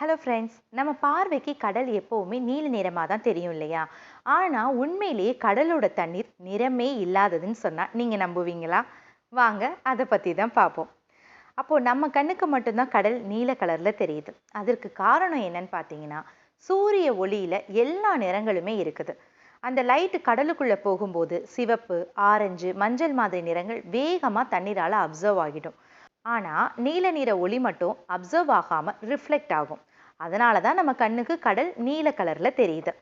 Hello friends நம்ம பார்வைக்கு கடல் எப்போவுமே நீல நிறமாக தான் தெரியும் இல்லையா? ஆனால் உண்மையிலேயே கடலோட தண்ணீர் நிறமே இல்லாததுன்னு சொன்னால் நீங்கள் நம்புவீங்களா? வாங்க அதை பற்றி தான் பார்ப்போம் அப்போது நம்ம கண்ணுக்கு மட்டும்தான் கடல் நீல கலரில் தெரியுது. அதற்கு காரணம் என்னன்னு பார்த்தீங்கன்னா சூரிய ஒளியில் எல்லா நிறங்களுமே இருக்குது. அந்த லைட்டு கடலுக்குள்ளே போகும்போது சிவப்பு ஆரஞ்சு மஞ்சள் மாதிரி நிறங்கள் வேகமாக தண்ணீரால் அப்சர்வ் ஆகிடும். ஆனால் நீல நிற ஒளி மட்டும் அப்சர்வ் ஆகாமல் ரிஃப்ளெக்ட் ஆகும். அதனால தான் நம்ம கண்ணுக்கு கடல் நீல கலரில் தெரியுது.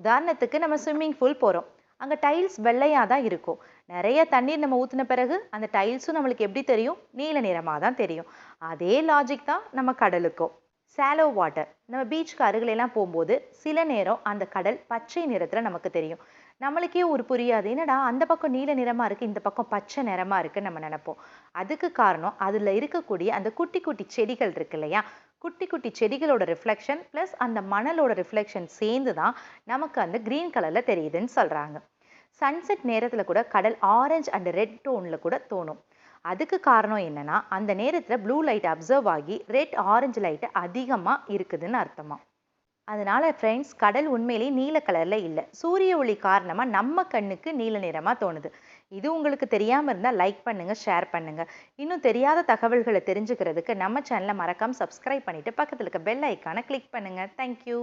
உதாரணத்துக்கு நம்ம ஸ்விம்மிங் பூல் போகிறோம் அங்கே டைல்ஸ் வெள்ளையாக தான் இருக்கும். நிறைய தண்ணீர் நம்ம ஊற்றின பிறகு அந்த டைல்ஸும் நம்மளுக்கு எப்படி தெரியும்? நீல நிறமாக தான் தெரியும். அதே லாஜிக் தான் நம்ம கடலுக்கும். சாலோ வாட்டர் நம்ம பீச்சுக்கு அருகிலெல்லாம் போகும்போது சில நேரம் அந்த கடல் பச்சை நிறத்தில் நமக்கு தெரியும். நம்மளுக்கே ஒரு புரியாது. என்னடா அந்த பக்கம் நீல நிறமாக இருக்குது இந்த பக்கம் பச்சை நிறமாக இருக்குன்னு நம்ம நினைப்போம். அதுக்கு காரணம் அதில் இருக்கக்கூடிய அந்த குட்டி குட்டி செடிகள் இருக்கு இல்லையா? குட்டி குட்டி செடிகளோட ரிஃப்ளெக்ஷன் ப்ளஸ் அந்த மணலோட ரிஃப்ளெக்ஷன் சேர்ந்து தான் நமக்கு அந்த க்ரீன் கலரில் தெரியுதுன்னு சொல்கிறாங்க சன்செட் நேரத்தில் கூட கடல் ஆரஞ்சு அண்ட் ரெட் டோனில் கூட தோணும். அதுக்கு காரணம் என்னென்னா அந்த நேரத்தில் ப்ளூ லைட் அப்சர்வ் ஆகி ரெட் ஆரஞ்சு லைட்டு அதிகமாக இருக்குதுன்னு அர்த்தமாக அதனால் ஃப்ரெண்ட்ஸ் கடல் உண்மையிலேயே நீல கலரில் இல்லை. சூரிய ஒளி காரணமாக நம்ம கண்ணுக்கு நீல நிறமாக தோணுது. இது உங்களுக்கு தெரியாமல் இருந்தால் லைக் பண்ணுங்கள் ஷேர் பண்ணுங்கள் இன்னும் தெரியாத தகவல்களை தெரிஞ்சுக்கிறதுக்கு நம்ம சேனலை மறக்காமல் சப்ஸ்கிரைப் பண்ணிவிட்டு பக்கத்தில் இருக்க பெல் ஐக்கானை கிளிக் பண்ணுங்கள் தேங்க்யூ